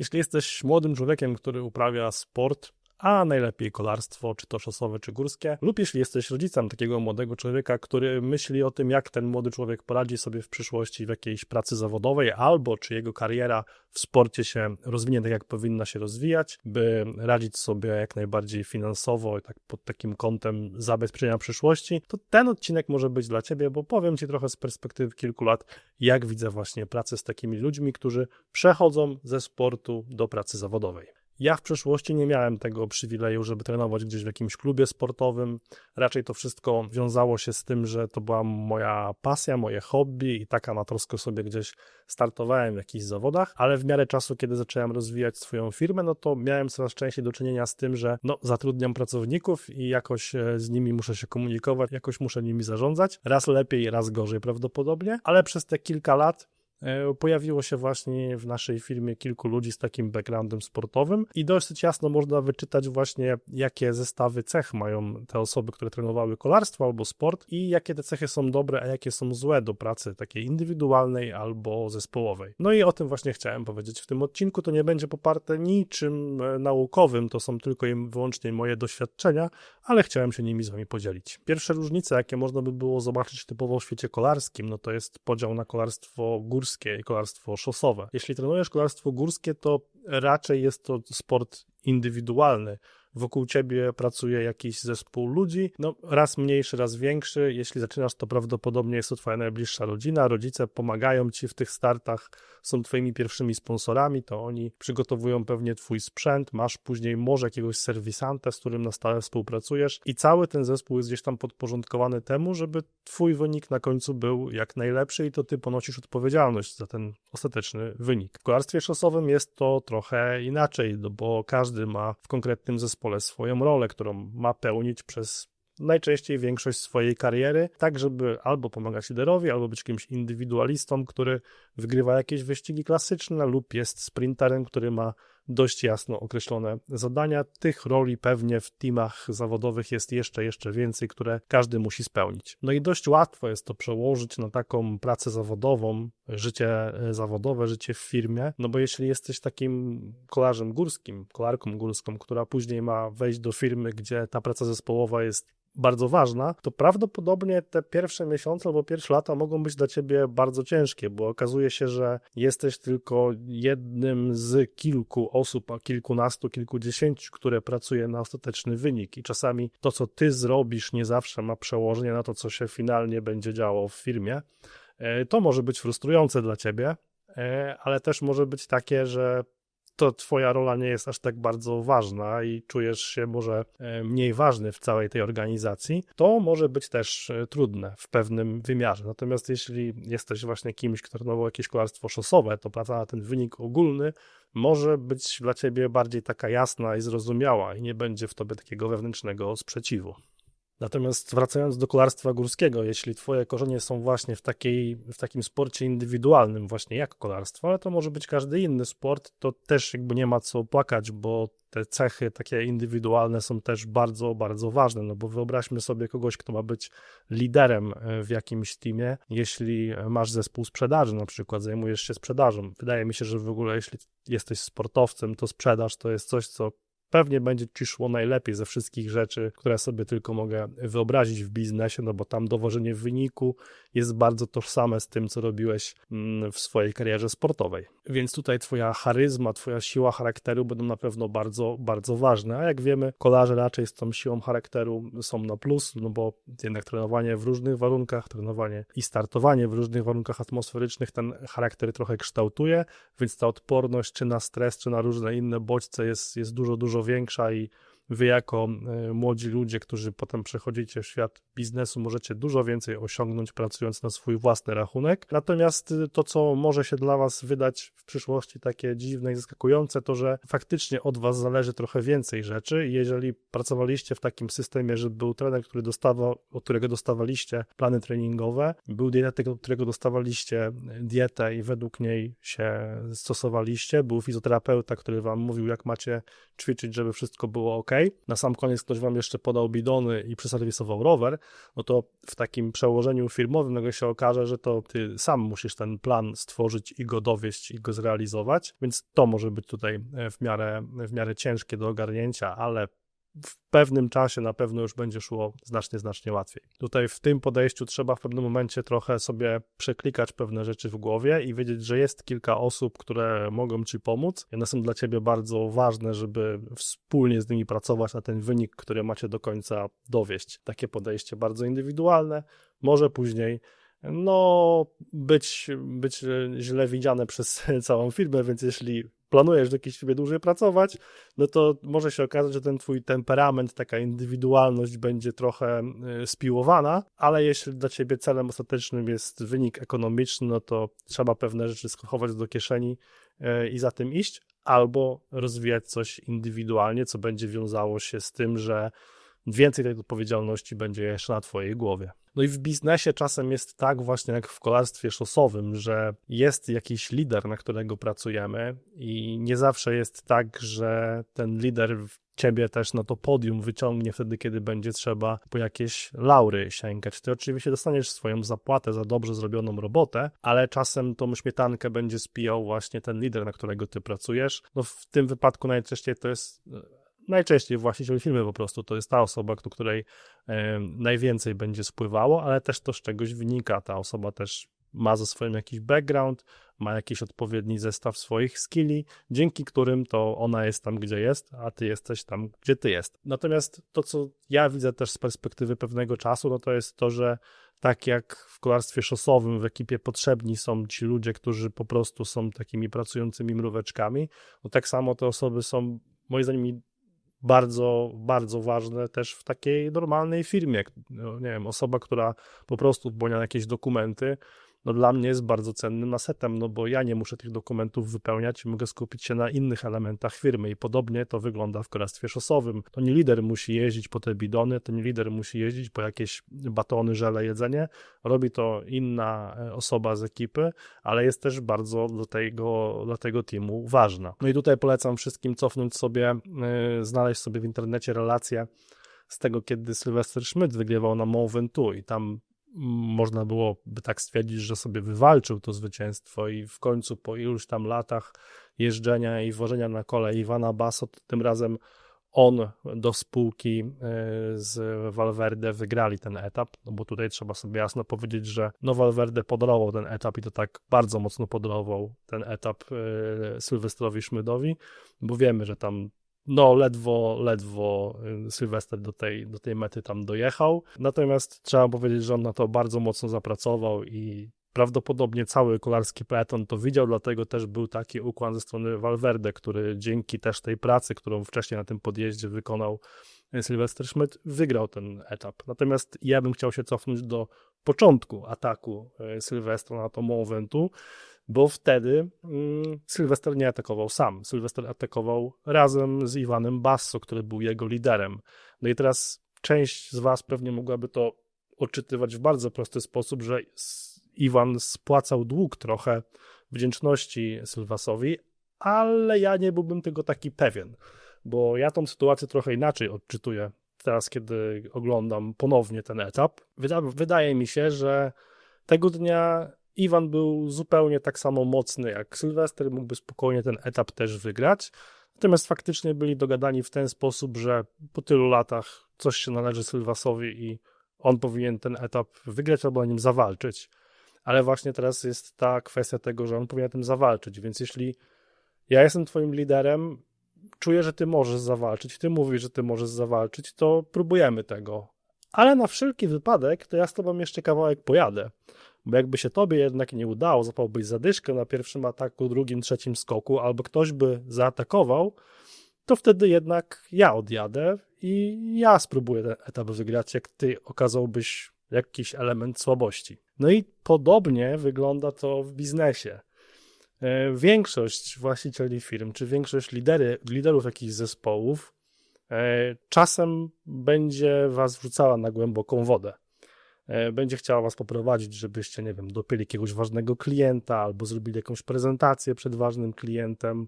Jeśli jesteś młodym człowiekiem, który uprawia sport, a najlepiej kolarstwo, czy to szosowe, czy górskie, lub jeśli jesteś rodzicem takiego młodego człowieka, który myśli o tym, jak ten młody człowiek poradzi sobie w przyszłości w jakiejś pracy zawodowej, albo czy jego kariera w sporcie się rozwinie tak, jak powinna się rozwijać, by radzić sobie jak najbardziej finansowo i tak pod takim kątem zabezpieczenia przyszłości, to ten odcinek może być dla Ciebie, bo powiem Ci trochę z perspektywy kilku lat, jak widzę właśnie pracę z takimi ludźmi, którzy przechodzą ze sportu do pracy zawodowej. Ja w przeszłości nie miałem tego przywileju, żeby trenować gdzieś w jakimś klubie sportowym. Raczej to wszystko wiązało się z tym, że to była moja pasja, moje hobby i tak amatorsko sobie gdzieś startowałem w jakichś zawodach, ale w miarę czasu, kiedy zacząłem rozwijać swoją firmę, no to miałem coraz częściej do czynienia z tym, że no, zatrudniam pracowników i jakoś e, z nimi muszę się komunikować, jakoś muszę nimi zarządzać. Raz lepiej, raz gorzej prawdopodobnie, ale przez te kilka lat pojawiło się właśnie w naszej firmie kilku ludzi z takim backgroundem sportowym i dosyć jasno można wyczytać właśnie, jakie zestawy cech mają te osoby, które trenowały kolarstwo albo sport i jakie te cechy są dobre, a jakie są złe do pracy takiej indywidualnej albo zespołowej. No i o tym właśnie chciałem powiedzieć w tym odcinku. To nie będzie poparte niczym e, naukowym, to są tylko i wyłącznie moje doświadczenia, ale chciałem się nimi z wami podzielić. Pierwsze różnice, jakie można by było zobaczyć typowo w świecie kolarskim, no to jest podział na kolarstwo górskie górskie i kolarstwo szosowe. Jeśli trenujesz kolarstwo górskie, to raczej jest to sport indywidualny, wokół ciebie pracuje jakiś zespół ludzi, no raz mniejszy, raz większy. Jeśli zaczynasz, to prawdopodobnie jest to twoja najbliższa rodzina, rodzice pomagają ci w tych startach, są twoimi pierwszymi sponsorami, to oni przygotowują pewnie twój sprzęt, masz później może jakiegoś serwisanta, z którym na stałe współpracujesz i cały ten zespół jest gdzieś tam podporządkowany temu, żeby twój wynik na końcu był jak najlepszy i to ty ponosisz odpowiedzialność za ten ostateczny wynik. W kolarstwie szosowym jest to trochę inaczej, no bo każdy ma w konkretnym zespole zespole swoją rolę, którą ma pełnić przez najczęściej większość swojej kariery, tak żeby albo pomagać liderowi, albo być kimś indywidualistą, który wygrywa jakieś wyścigi klasyczne, lub jest sprinterem, który ma dość jasno określone zadania. Tych roli pewnie w teamach zawodowych jest jeszcze, jeszcze więcej, które każdy musi spełnić. No i dość łatwo jest to przełożyć na taką pracę zawodową, życie e, zawodowe, życie w firmie, no bo jeśli jesteś takim kolarzem górskim, kolarką górską, która później ma wejść do firmy, gdzie ta praca zespołowa jest bardzo ważna, to prawdopodobnie te pierwsze miesiące albo pierwsze lata mogą być dla ciebie bardzo ciężkie, bo okazuje się, że jesteś tylko jednym z kilku osób, a kilkunastu, kilkudziesięciu, które pracuje na ostateczny wynik i czasami to, co ty zrobisz, nie zawsze ma przełożenie na to, co się finalnie będzie działo w firmie. E, to może być frustrujące dla ciebie, e, ale też może być takie, że to twoja rola nie jest aż tak bardzo ważna i czujesz się może e, mniej ważny w całej tej organizacji, to może być też e, trudne w pewnym wymiarze. Natomiast jeśli jesteś właśnie kimś, kto trenował jakieś kolarstwo szosowe, to praca na ten wynik ogólny może być dla ciebie bardziej taka jasna i zrozumiała i nie będzie w tobie takiego wewnętrznego sprzeciwu. Natomiast wracając do kolarstwa górskiego, jeśli twoje korzenie są właśnie w, takiej, w takim sporcie indywidualnym, właśnie jak kolarstwo, ale to może być każdy inny sport, to też jakby nie ma co płakać, bo te cechy takie indywidualne są też bardzo, bardzo ważne, no bo wyobraźmy sobie kogoś, kto ma być liderem e, w jakimś teamie, jeśli masz zespół sprzedaży na przykład, zajmujesz się sprzedażą. Wydaje mi się, że w ogóle jeśli jesteś sportowcem, to sprzedaż to jest coś, co pewnie będzie ci szło najlepiej ze wszystkich rzeczy, które sobie tylko mogę wyobrazić w biznesie, no bo tam dowożenie wyniku jest bardzo tożsame z tym, co robiłeś mm, w swojej karierze sportowej. Więc tutaj twoja charyzma, twoja siła charakteru będą na pewno bardzo, bardzo ważne, a jak wiemy, kolarze raczej z tą siłą charakteru są na plus, no bo jednak trenowanie w różnych warunkach, trenowanie i startowanie w różnych warunkach atmosferycznych ten charakter trochę kształtuje, więc ta odporność czy na stres, czy na różne inne bodźce jest, jest dużo, dużo większa i wy jako e, młodzi ludzie, którzy potem przechodzicie w świat biznesu, możecie dużo więcej osiągnąć pracując na swój własny rachunek. Natomiast y, to, co może się dla was wydać w przyszłości takie dziwne i zaskakujące, to że faktycznie od was zależy trochę więcej rzeczy. Jeżeli pracowaliście w takim systemie, że był trener, który dostawał, od którego dostawaliście plany treningowe, był dietetyk, od którego dostawaliście dietę i według niej się stosowaliście, był fizjoterapeuta, który wam mówił, jak macie ćwiczyć, żeby wszystko było ok, Na sam koniec ktoś wam jeszcze podał bidony i przeserwisował rower, no to w takim przełożeniu firmowym nagle się okaże, że to ty sam musisz ten plan stworzyć i go dowieść i go zrealizować, więc to może być tutaj e, w miarę, w miarę ciężkie do ogarnięcia, ale w pewnym czasie na pewno już będzie szło znacznie, znacznie łatwiej. Tutaj w tym podejściu trzeba w pewnym momencie trochę sobie przeklikać pewne rzeczy w głowie i wiedzieć, że jest kilka osób, które mogą ci pomóc. One są dla ciebie bardzo ważne, żeby wspólnie z nimi pracować na ten wynik, który macie do końca dowieść. Takie podejście bardzo indywidualne, może później no, być, być źle widziane przez całą firmę, więc jeśli planujesz do jakiejś dłużej pracować, no to może się okazać, że ten twój temperament, taka indywidualność będzie trochę y, spiłowana, ale jeśli dla ciebie celem ostatecznym jest wynik ekonomiczny, no to trzeba pewne rzeczy schować do kieszeni y, i za tym iść, albo rozwijać coś indywidualnie, co będzie wiązało się z tym, że więcej tej odpowiedzialności będzie jeszcze na twojej głowie. No i w biznesie czasem jest tak właśnie jak w kolarstwie szosowym, że jest jakiś lider, na którego pracujemy i nie zawsze jest tak, że ten lider ciebie też na to podium wyciągnie wtedy, kiedy będzie trzeba po jakieś laury sięgać. Ty oczywiście dostaniesz swoją zapłatę za dobrze zrobioną robotę, ale czasem tą śmietankę będzie spijał właśnie ten lider, na którego ty pracujesz. No w tym wypadku najczęściej to jest najczęściej właściciel firmy po prostu to jest ta osoba, do której najwięcej będzie spływało, ale też to z czegoś wynika. Ta osoba też ma ze swoim jakiś background, ma jakiś odpowiedni zestaw swoich skilli, dzięki którym to ona jest tam, gdzie jest, a ty jesteś tam, gdzie ty jest. Natomiast to, co ja widzę też z perspektywy pewnego czasu, no to jest to, że tak jak w kolarstwie szosowym w ekipie potrzebni są ci ludzie, którzy po prostu są takimi pracującymi mróweczkami, no tak samo te osoby są moim zdaniem bardzo, bardzo ważne też w takiej normalnej firmie. No, nie wiem, osoba, która po prostu wbłania jakieś dokumenty, no dla mnie jest bardzo cennym asetem, no bo ja nie muszę tych dokumentów wypełniać, mogę skupić się na innych elementach firmy i podobnie to wygląda w kolarstwie szosowym. To nie lider musi jeździć po te bidony, to nie lider musi jeździć po jakieś batony, żele, jedzenie, robi to inna e, osoba z ekipy, ale jest też bardzo dla tego, dla tego teamu ważna. No i tutaj polecam wszystkim cofnąć sobie, yy, znaleźć sobie w internecie relacje z tego, kiedy Sylwester Schmidt wygrywał na Mont Ventoux i tam można byłoby tak stwierdzić, że sobie wywalczył to zwycięstwo i w końcu po iluś tam latach jeżdżenia i wożenia na kole Iwana Basot, tym razem on do spółki e, z Valverde wygrali ten etap, no bo tutaj trzeba sobie jasno powiedzieć, że no Valverde podorował ten etap i to tak bardzo mocno podorował ten etap e, Sylwestrowi Szmydowi, bo wiemy, że tam no ledwo, ledwo y, Sylwester do tej, do tej mety tam dojechał. Natomiast trzeba powiedzieć, że on na to bardzo mocno zapracował i prawdopodobnie cały kolarski peloton to widział, dlatego też był taki ukłon ze strony Valverde, który dzięki też tej pracy, którą wcześniej na tym podjeździe wykonał y, Sylwester Schmidt, wygrał ten etap. Natomiast ja bym chciał się cofnąć do początku ataku y, Sylwestra na to Mont Ventoux, bo wtedy mm, Sylwester nie atakował sam. Sylwester atakował razem z Iwanem Basso, który był jego liderem. No i teraz część z Was pewnie mogłaby to odczytywać w bardzo prosty sposób, że Iwan spłacał dług trochę wdzięczności Sylwasowi, ale ja nie byłbym tego taki pewien, bo ja tą sytuację trochę inaczej odczytuję teraz, kiedy oglądam ponownie ten etap. Wyda wydaje mi się, że tego dnia Iwan był zupełnie tak samo mocny jak Sylwester, mógłby spokojnie ten etap też wygrać. Natomiast faktycznie byli dogadani w ten sposób, że po tylu latach coś się należy Sylwasowi i on powinien ten etap wygrać albo na nim zawalczyć. Ale właśnie teraz jest ta kwestia tego, że on powinien tym zawalczyć. Więc jeśli ja jestem twoim liderem, czuję, że ty możesz zawalczyć, ty mówisz, że ty możesz zawalczyć, to próbujemy tego. Ale na wszelki wypadek, to ja z tobą jeszcze kawałek pojadę. Bo jakby się tobie jednak nie udało, zapałbyś zadyszkę na pierwszym ataku, drugim, trzecim skoku, albo ktoś by zaatakował, to wtedy jednak ja odjadę i ja spróbuję ten etap wygrać, jak ty okazałbyś jakiś element słabości. No i podobnie wygląda to w biznesie. E, większość właścicieli firm, czy większość lidery, liderów jakichś zespołów e, czasem będzie was wrzucała na głęboką wodę. E, będzie chciała Was poprowadzić, żebyście, nie wiem, dopięli jakiegoś ważnego klienta albo zrobili jakąś prezentację przed ważnym klientem,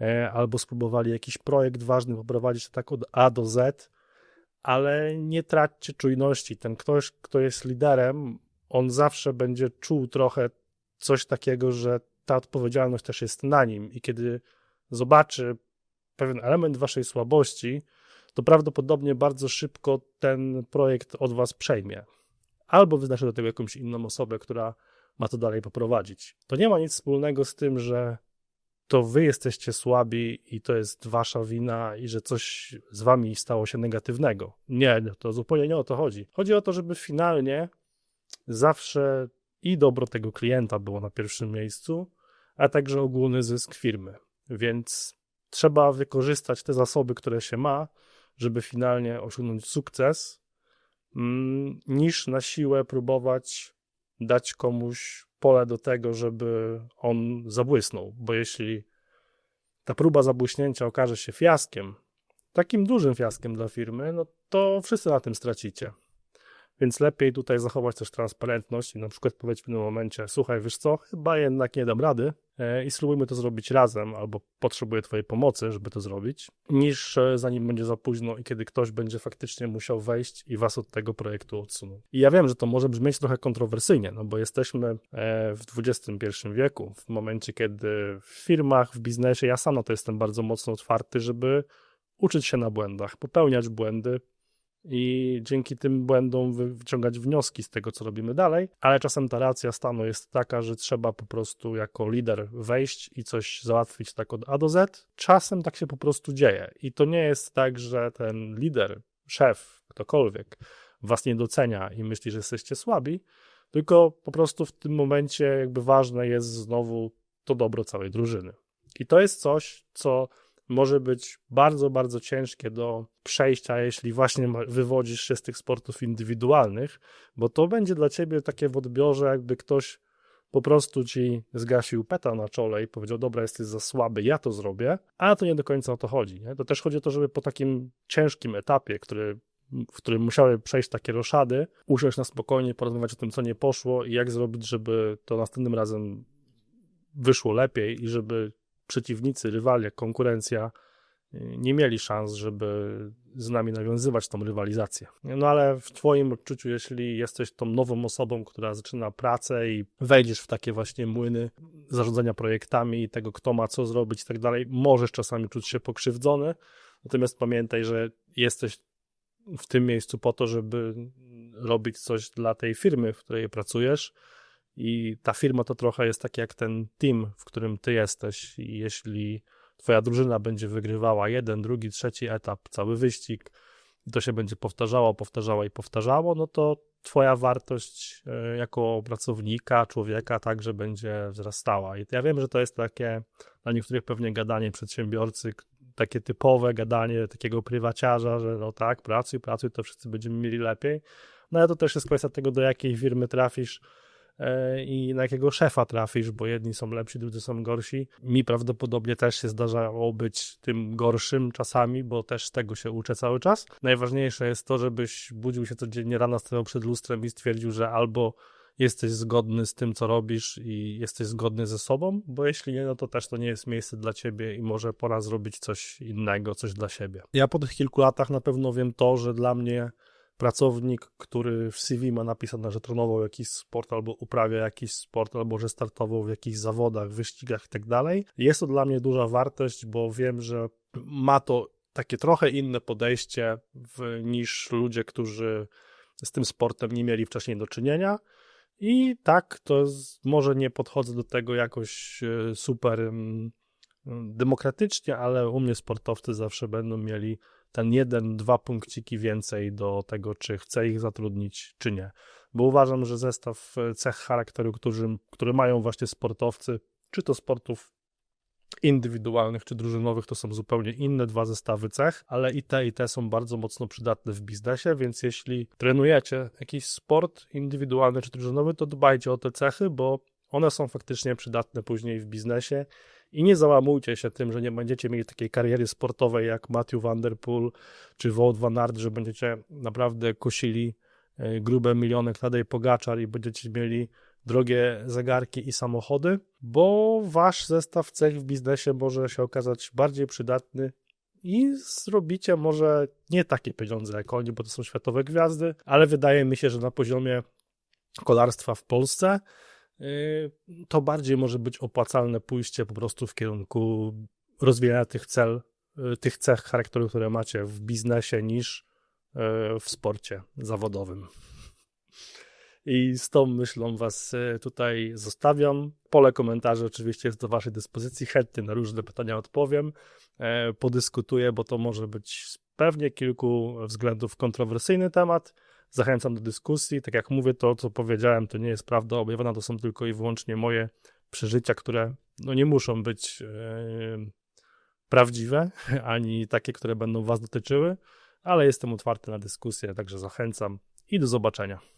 e, albo spróbowali jakiś projekt ważny poprowadzić tak od A do Z, ale nie traćcie czujności. Ten ktoś, kto jest liderem, on zawsze będzie czuł trochę coś takiego, że ta odpowiedzialność też jest na nim i kiedy zobaczy pewien element waszej słabości, to prawdopodobnie bardzo szybko ten projekt od was przejmie. Albo wyznaczy do tego jakąś inną osobę, która ma to dalej poprowadzić. To nie ma nic wspólnego z tym, że to wy jesteście słabi i to jest wasza wina i że coś z wami stało się negatywnego. Nie, to zupełnie nie o to chodzi. Chodzi o to, żeby finalnie zawsze i dobro tego klienta było na pierwszym miejscu, a także ogólny zysk firmy. Więc trzeba wykorzystać te zasoby, które się ma, żeby finalnie osiągnąć sukces, niż na siłę próbować dać komuś pole do tego, żeby on zabłysnął. Bo jeśli ta próba zabłyśnięcia okaże się fiaskiem, takim dużym fiaskiem dla firmy, no to wszyscy na tym stracicie. Więc lepiej tutaj zachować też transparentność i na przykład powiedzieć w pewnym momencie, słuchaj, wiesz co, chyba jednak nie dam rady e, i spróbujmy to zrobić razem, albo potrzebuję twojej pomocy, żeby to zrobić, niż e, zanim będzie za późno i kiedy ktoś będzie faktycznie musiał wejść i was od tego projektu odsunąć. I ja wiem, że to może brzmieć trochę kontrowersyjnie, no bo jesteśmy e, w XXI wieku, w momencie, kiedy w firmach, w biznesie, ja sam na to jestem bardzo mocno otwarty, żeby uczyć się na błędach, popełniać błędy, i dzięki tym błędom wyciągać wnioski z tego, co robimy dalej, ale czasem ta racja stanu jest taka, że trzeba po prostu jako lider wejść i coś załatwić tak od A do Z. Czasem tak się po prostu dzieje i to nie jest tak, że ten lider, szef, ktokolwiek was nie docenia i myśli, że jesteście słabi, tylko po prostu w tym momencie jakby ważne jest znowu to dobro całej drużyny. I to jest coś, co może być bardzo, bardzo ciężkie do przejścia, jeśli właśnie wywodzisz się z tych sportów indywidualnych, bo to będzie dla ciebie takie w odbiorze, jakby ktoś po prostu ci zgasił peta na czole i powiedział, dobra, jesteś za słaby, ja to zrobię, a to nie do końca o to chodzi. Nie? To też chodzi o to, żeby po takim ciężkim etapie, który, w którym musiały przejść takie roszady, usiąść na spokojnie, porozmawiać o tym, co nie poszło i jak zrobić, żeby to następnym razem wyszło lepiej i żeby przeciwnicy, rywale, konkurencja y, nie mieli szans, żeby z nami nawiązywać tą rywalizację. No ale w Twoim odczuciu, jeśli jesteś tą nową osobą, która zaczyna pracę i wejdziesz w takie właśnie młyny zarządzania projektami i tego, kto ma co zrobić i tak dalej, możesz czasami czuć się pokrzywdzony. Natomiast pamiętaj, że jesteś w tym miejscu po to, żeby robić coś dla tej firmy, w której pracujesz i ta firma to trochę jest tak jak ten team, w którym ty jesteś. I jeśli twoja drużyna będzie wygrywała jeden, drugi, trzeci etap, cały wyścig, i to się będzie powtarzało, powtarzało i powtarzało, no to twoja wartość e, jako pracownika, człowieka także będzie wzrastała. I ja wiem, że to jest takie dla niektórych pewnie gadanie przedsiębiorcy, takie typowe gadanie takiego prywaciarza, że no tak, pracuj, pracuj, to wszyscy będziemy mieli lepiej. No ale to też jest kwestia tego, do jakiej firmy trafisz, i na jakiego szefa trafisz, bo jedni są lepsi, drudzy są gorsi. Mi prawdopodobnie też się zdarzało być tym gorszym czasami, bo też tego się uczę cały czas. Najważniejsze jest to, żebyś budził się codziennie rano, stał przed lustrem i stwierdził, że albo jesteś zgodny z tym, co robisz i jesteś zgodny ze sobą, bo jeśli nie, no to też to nie jest miejsce dla ciebie i może pora zrobić coś innego, coś dla siebie. Ja po tych kilku latach na pewno wiem to, że dla mnie pracownik, który w CV ma napisane, że trenował jakiś sport albo uprawia jakiś sport, albo że startował w jakichś zawodach, wyścigach i tak. Jest to dla mnie duża wartość, bo wiem, że ma to takie trochę inne podejście w, niż ludzie, którzy z tym sportem nie mieli wcześniej do czynienia. I tak, to może nie podchodzę do tego jakoś e, super demokratycznie, ale u mnie sportowcy zawsze będą mieli ten jeden, dwa punkciki więcej do tego, czy chcę ich zatrudnić, czy nie. Bo uważam, że zestaw e, cech charakteru, którzy, mają właśnie sportowcy, czy to sportów indywidualnych czy drużynowych to są zupełnie inne dwa zestawy cech, ale i te i te są bardzo mocno przydatne w biznesie, więc jeśli trenujecie jakiś sport indywidualny czy drużynowy, to dbajcie o te cechy, bo one są faktycznie przydatne później w biznesie i nie załamujcie się tym, że nie będziecie mieli takiej kariery sportowej jak Matthew Van Der Poel czy Wout Van Aert, że będziecie naprawdę kosili e, grube miliony Tadej Pogaczar i będziecie mieli drogie zegarki i samochody, bo wasz zestaw cech w biznesie może się okazać bardziej przydatny i zrobicie może nie takie pieniądze jak oni, bo to są światowe gwiazdy, ale wydaje mi się, że na poziomie kolarstwa w Polsce to bardziej może być opłacalne pójście po prostu w kierunku rozwijania tych cel, yy, tych cech charakteru, które macie w biznesie niż yy, w sporcie zawodowym. I z tą myślą Was tutaj zostawiam. Pole komentarzy oczywiście jest do Waszej dyspozycji. Chętnie na różne pytania odpowiem, podyskutuję, bo to może być z pewnie kilku względów kontrowersyjny temat. Zachęcam do dyskusji. Tak jak mówię, to co powiedziałem, to nie jest prawda objawiona, to są tylko i wyłącznie moje przeżycia, które no, nie muszą być yy, prawdziwe, ani takie, które będą Was dotyczyły, ale jestem otwarty na dyskusję, także zachęcam i do zobaczenia.